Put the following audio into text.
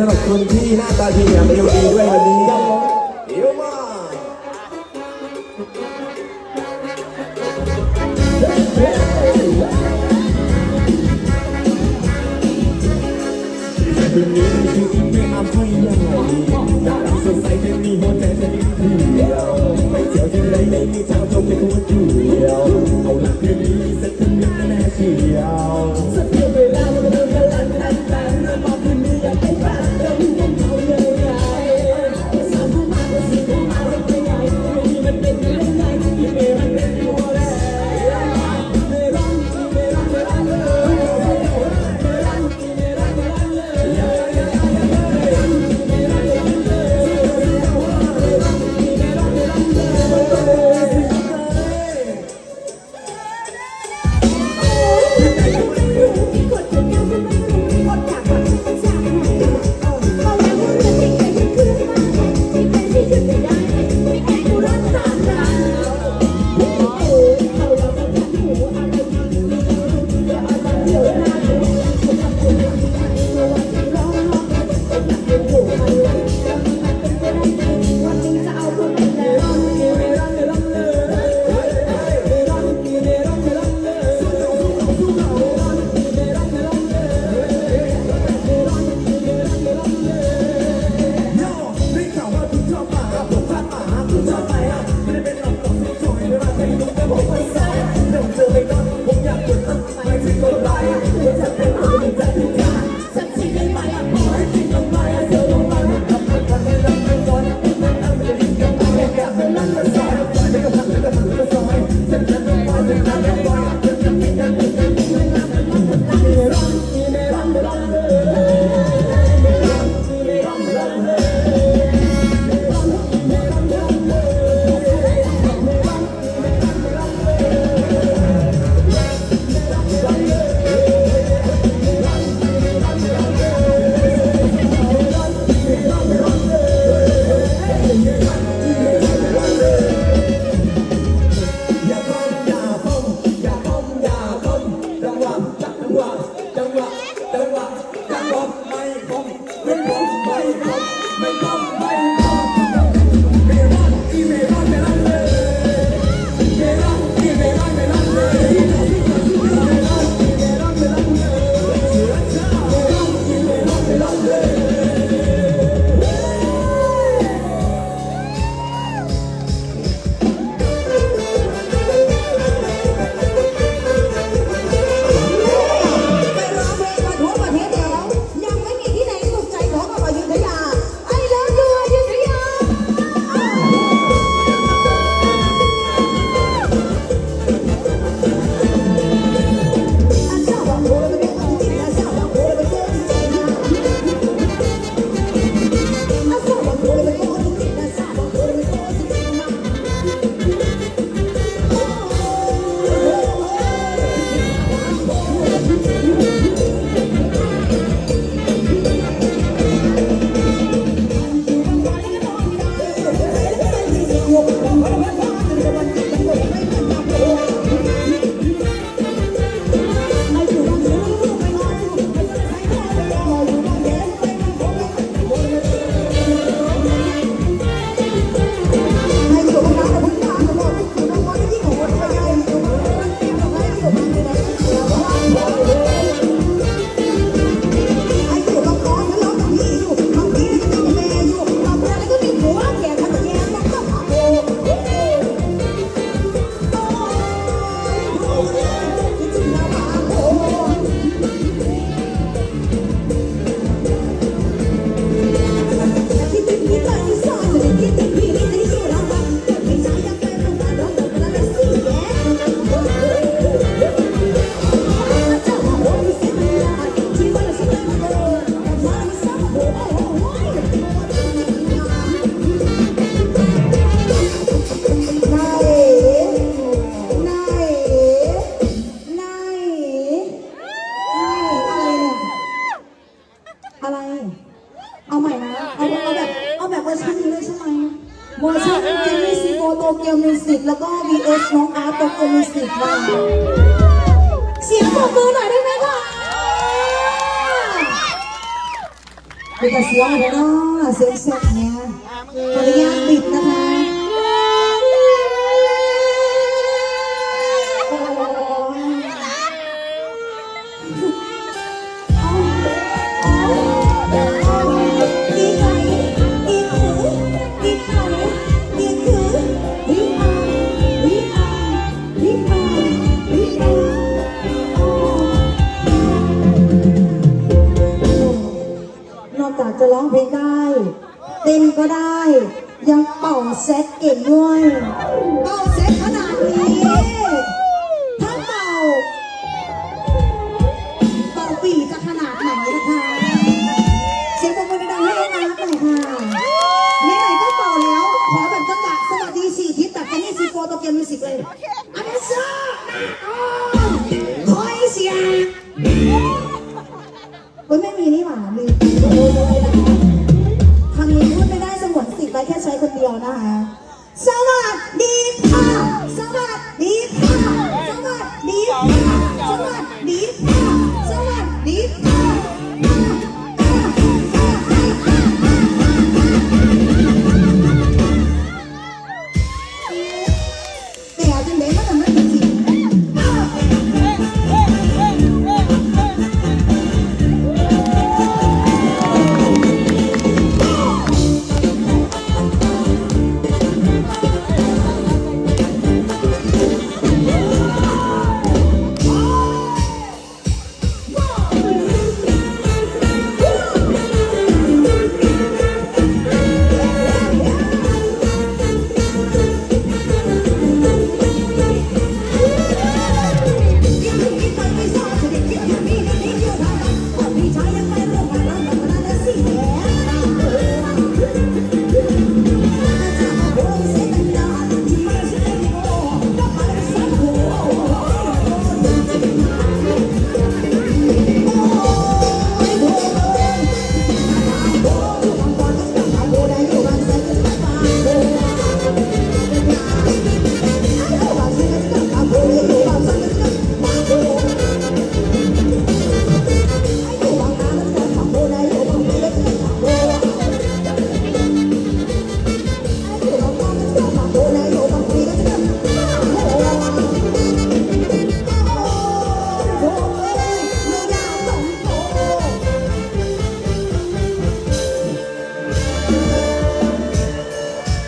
สำหรับคนที่หน้าตาดีเนี่ยมาดูดีด้วยวันนี้ิกแล้วก็ VS น้องอาร์ตตัวมิวสิกมาเสียงปรบมือหน่อยได้ไหมคะเป็นแต่เสียงอะไรเนะเสียงสดเนี่ยขออนุญาตปิดนะคะ ร้องเพลงได้เต้นก็ได้ ยังเป่าเซ็ตเก่งด้วย เป่าเซ็ตขนาดนี้ 老大孩儿香